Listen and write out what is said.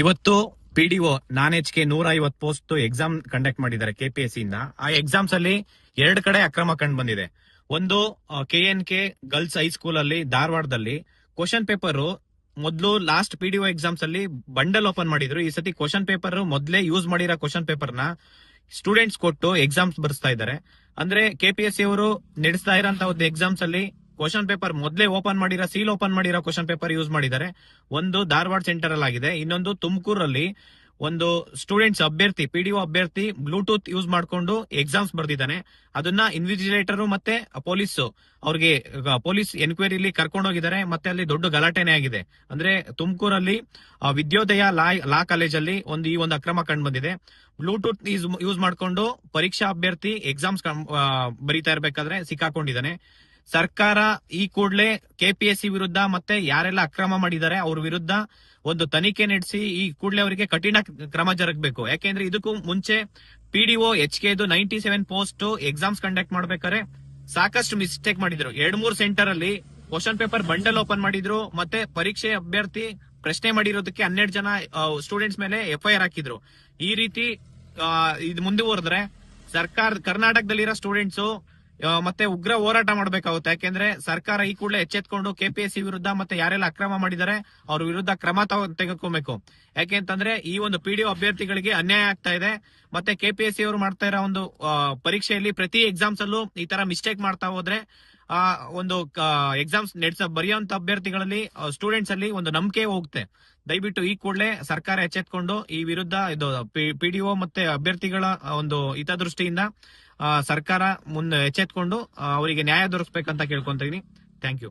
ಇವತ್ತು P D O non H K ನೂರ ಐವತ್ ಪೋಸ್ಟ್ ಎಕ್ಸಾಮ್ ಕಂಡಕ್ಟ್ ಮಾಡಿದ್ದಾರೆ ಕೆಪಿಎಸ್ ಇಂದ. ಆ ಎಕ್ಸಾಮ್ಸ್ ಅಲ್ಲಿ ಎರಡು ಕಡೆ ಅಕ್ರಮ ಕಂಡು ಬಂದಿದೆ. ಒಂದು K N K girls high school ಅಲ್ಲಿ, ಧಾರವಾಡದಲ್ಲಿ ಕ್ವಶನ್ ಪೇಪರ್ ಮೊದಲು ಲಾಸ್ಟ್ ಪಿ ಪಿಡಿಒ ಎಕ್ಸಾಮ್ಸ್ ಅಲ್ಲಿ ಬಂಡಲ್ ಓಪನ್ ಮಾಡಿದ್ರು. ಈ ಸತಿ ಕ್ವಶನ್ ಪೇಪರ್ ಮೊದಲೇ ಯೂಸ್ ಮಾಡಿರೋ ಕ್ವಶನ್ ಪೇಪರ್ನ ಸ್ಟೂಡೆಂಟ್ಸ್ ಕೊಟ್ಟು ಎಕ್ಸಾಮ್ಸ್ ಬರ್ಸ್ತಾ ಇದ್ದಾರೆ. ಅಂದ್ರೆ ಕೆಪಿಎಸ್ಸಿ ಅವರು ನಡೆಸ್ತಾ ಇರೋಂತ ಒಂದು ಎಕ್ಸಾಮ್ಸ್ ಅಲ್ಲಿ ಕ್ವಶನ್ ಪೇಪರ್ ಮೊದಲೇ ಓಪನ್ ಮಾಡಿರೋ, ಸೀಲ್ ಓಪನ್ ಮಾಡಿರೋ ಕ್ವಶನ್ ಪೇಪರ್ ಯೂಸ್ ಮಾಡಿದ್ದಾರೆ. ಒಂದು ಧಾರವಾಡ ಸೆಂಟರ್ ಅಲ್ಲಿ ಆಗಿದೆ. ಇನ್ನೊಂದು ತುಮಕೂರಲ್ಲಿ ಒಂದು ಸ್ಟೂಡೆಂಟ್ಸ್ ಅಭ್ಯರ್ಥಿ ಪಿಡಿಒ ಅಭ್ಯರ್ಥಿ ಬ್ಲೂಟೂತ್ ಯೂಸ್ ಮಾಡಿಕೊಂಡು ಎಕ್ಸಾಮ್ಸ್ ಬರ್ದಿದ್ದಾನೆ. ಅದನ್ನ ಇನ್ವಿಜಿಲೇಟರ್ ಮತ್ತೆ ಪೊಲೀಸ್ ಅವ್ರಿಗೆ ಪೊಲೀಸ್ ಎನ್ಕ್ವೈರಿಲಿ ಹೋಗಿದ್ದಾರೆ ಮತ್ತೆ ಅಲ್ಲಿ ದೊಡ್ಡ ಗಲಾಟೆನೇ ಆಗಿದೆ. ಅಂದ್ರೆ ತುಮಕೂರಲ್ಲಿ ವಿದ್ಯೋದಯ ಲಾ ಲಾ ಕಾಲೇಜಲ್ಲಿ ಒಂದು, ಈ ಒಂದು ಅಕ್ರಮ ಕಂಡು ಬಂದಿದೆ. ಬ್ಲೂಟೂತ್ ಯೂಸ್ ಮಾಡಿಕೊಂಡು ಪರೀಕ್ಷಾ ಅಭ್ಯರ್ಥಿ ಎಕ್ಸಾಮ್ಸ್ ಬರೀತಾ ಇರಬೇಕಾದ್ರೆ ಸಿಕ್ಕಾಕೊಂಡಿದ್ದಾನೆ. ಸರ್ಕಾರ ಈ ಕೂಡಲೇ ಕೆಪಿಎಸ್ಸಿ ವಿರುದ್ಧ ಮತ್ತೆ ಯಾರೆಲ್ಲ ಅಕ್ರಮ ಮಾಡಿದ್ದಾರೆ ಅವ್ರ ವಿರುದ್ಧ ಒಂದು ತನಿಖೆ ನಡೆಸಿ ಈ ಕೂಡಲೇ ಅವರಿಗೆ ಕಠಿಣ ಕ್ರಮ ಜರುಗಬೇಕು. ಯಾಕೆಂದ್ರೆ ಇದಕ್ಕೂ ಮುಂಚೆ PDO H K ninety seven post exams conduct ಮಾಡ್ಬೇಕಾದ್ರೆ ಸಾಕಷ್ಟು ಮಿಸ್ಟೇಕ್ ಮಾಡಿದ್ರು. ಎರಡ್ ಮೂರು ಸೆಂಟರ್ ಅಲ್ಲಿ ಕ್ವಶನ್ ಪೇಪರ್ ಬಂಡಲ್ ಓಪನ್ ಮಾಡಿದ್ರು, ಮತ್ತೆ ಪರೀಕ್ಷೆ ಅಭ್ಯರ್ಥಿ ಪ್ರಶ್ನೆ ಮಾಡಿರೋದಕ್ಕೆ ಹನ್ನೆರಡು ಜನ ಸ್ಟೂಡೆಂಟ್ಸ್ ಮೇಲೆ ಎಫ್ಐಆರ್ ಹಾಕಿದ್ರು. ಈ ರೀತಿ ಇದು ಮುಂದುವರೆದ್ರೆ ಸರ್ಕಾರ, ಕರ್ನಾಟಕದಲ್ಲಿರೋ ಸ್ಟೂಡೆಂಟ್ಸ್ ಮತ್ತೆ ಉಗ್ರ ಹೋರಾಟ ಮಾಡಬೇಕಾಗುತ್ತೆ. ಯಾಕೆಂದ್ರೆ ಸರ್ಕಾರ ಈ ಕೂಡಲೇ ಎಚ್ಚೆತ್ಕೊಂಡು ಕೆಪಿಎಸ್ಸಿ ವಿರುದ್ಧ ಮತ್ತೆ ಯಾರೆಲ್ಲ ಅಕ್ರಮ ಮಾಡಿದ್ದಾರೆ, ಅವ್ರ ವಿರುದ್ಧ ಕ್ರಮ ತಗೊ- ತೆಗೆದುಕೊಬೇಕು. ಯಾಕೆಂತಂದ್ರೆ ಈ ಒಂದು ಪಿಡಿಒ ಅಭ್ಯರ್ಥಿಗಳಿಗೆ ಅನ್ಯಾಯ ಆಗ್ತಾ ಇದೆ. ಮತ್ತೆ ಕೆಪಿಎಸ್ಸಿ ಅವರು ಮಾಡ್ತಾ ಇರೋ ಒಂದು ಪರೀಕ್ಷೆಯಲ್ಲಿ ಪ್ರತಿ ಎಕ್ಸಾಮ್ಸ್ ಅಲ್ಲೂ ಈ ತರ ಮಿಸ್ಟೇಕ್ ಮಾಡ್ತಾ ಹೋದ್ರೆ ಒಂದು ಎಕ್ಸಾಮ್ಸ್ ನಡೆಸ, ಬರೆಯುವಂತ ಅಭ್ಯರ್ಥಿಗಳಲ್ಲಿ ಸ್ಟೂಡೆಂಟ್ಸ್ ಅಲ್ಲಿ ಒಂದು ನಂಬಿಕೆ ಹೋಗುತ್ತೆ. ದಯವಿಟ್ಟು ಈ ಕೂಡಲೇ ಸರ್ಕಾರ ಎಚ್ಚೆತ್ಕೊಂಡು ಈ ವಿರುದ್ಧ ಇದು ಪಿಡಿಒ ಮತ್ತೆ ಅಭ್ಯರ್ಥಿಗಳ ಒಂದು ಹಿತದೃಷ್ಟಿಯಿಂದ ಸರ್ಕಾರ ಮುಂದೆ ಎಚ್ಚೆತ್ಕೊಂಡು ಅವರಿಗೆ ನ್ಯಾಯ ದೊರಕಬೇಕಂತ ಕೇಳ್ಕೊಂತೀನಿ ಥ್ಯಾಂಕ್ ಯು